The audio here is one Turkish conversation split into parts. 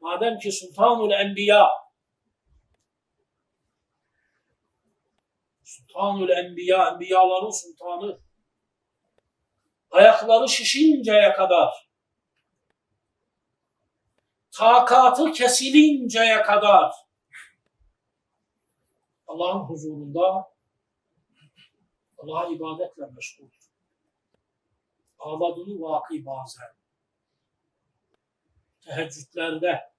madem ki Sultanul Enbiya Sultanul Enbiya, enbiyaların sultanı ayakları şişinceye kadar takatı kesilinceye kadar Allah'ın huzurunda Allah'a ibadetle meşgul. Ağladığını vakı bazen. Teheccüdlerde,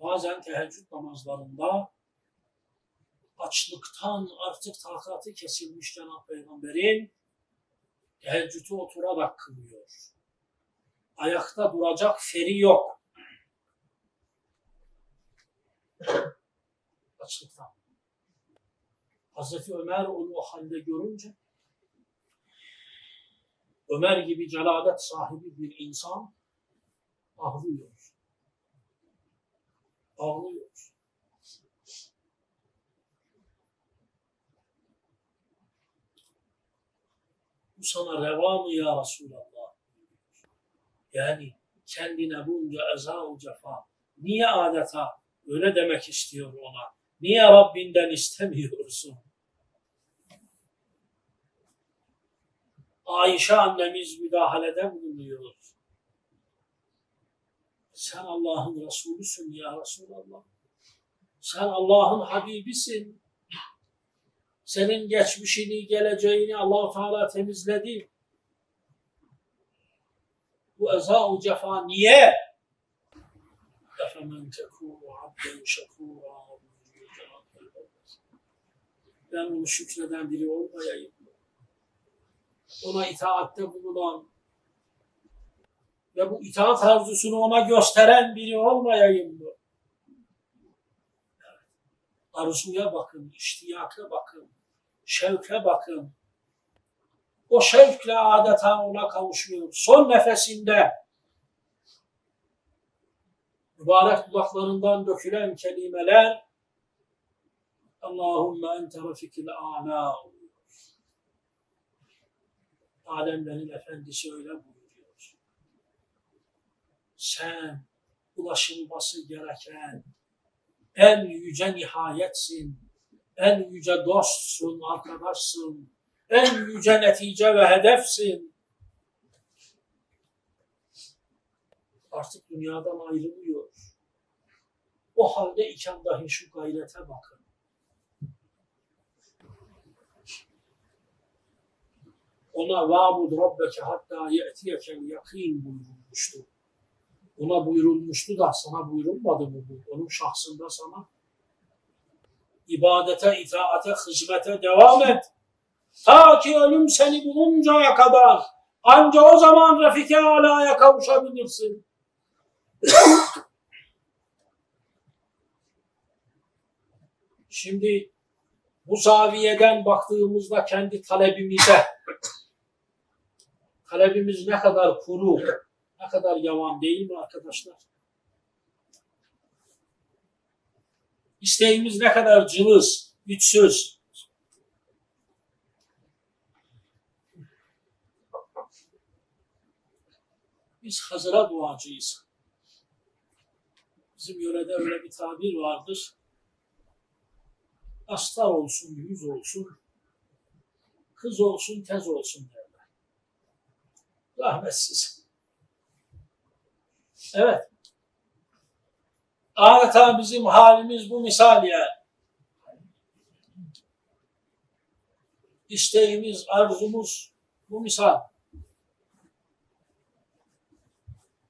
bazen teheccüd namazlarında açlıktan artık takatı kesilmiş Cenab-ı Peygamber'in teheccüdü oturarak kılıyor. Ayakta duracak feri yok. Açlıktan. Hazreti Ömer onu o halde görünce Ömer gibi celalet sahibi bir insan ağlıyor. Ağlıyor. Bu sana reva mı ya Resulallah? Yani kendine bunca eza cefa. Niye adeta öyle demek istiyor ona? Niye Rabbinden istemiyorsun? Ayşe annemiz müdahalede bulunuyor. Sen Allah'ın Resulüsün ya Resulallah. Sen Allah'ın Habibisin. Senin geçmişini, geleceğini Allahu Teala temizledi. Bu eza-u cefa niye? Efemen tekûnu abden şekûrâ ben onu şükreden biri olmayayım. Ona itaatte bulunan ve bu itaat arzusunu ona gösteren biri olmayayım mı? Arzuya bakın, iştiyaka bakın, şevke bakın. O şevkle adeta ona kavuşuyor. Son nefesinde mübarek dudaklarından dökülen kelimeler Allahümme ente rafikil a'la oluyor. Alemlerin efendisi öyle buyuruyor. Sen ulaşılması gereken en yüce nihayetsin, en yüce dostsun, arkadaşsın, en yüce netice ve hedefsin. Artık dünyadan ayrılıyor. O halde iken dahi şu gayrete bakın. ona vâbud rabbeke hatta ye'tiyekel yakîn buyurulmuştu. Ona buyurulmuştu da sana buyurulmadı mı bu? Onun şahsında sana. İbadete, itaate, hizmete devam et. Ta ki ölüm seni buluncaya kadar anca o zaman Refike Ala'ya kavuşabilirsin. Şimdi bu zaviyeden baktığımızda kendi talebimize talebimiz ne kadar kuru, ne kadar yavan değil mi arkadaşlar? İsteğimiz ne kadar cılız, güçsüz. Biz hazıra duacıyız. Bizim yörede öyle bir tabir vardır. Astar olsun, yüz olsun, kız olsun, tez olsun derler rahmetsiz. Evet. Adeta bizim halimiz bu misal ya. İsteğimiz, arzumuz bu misal.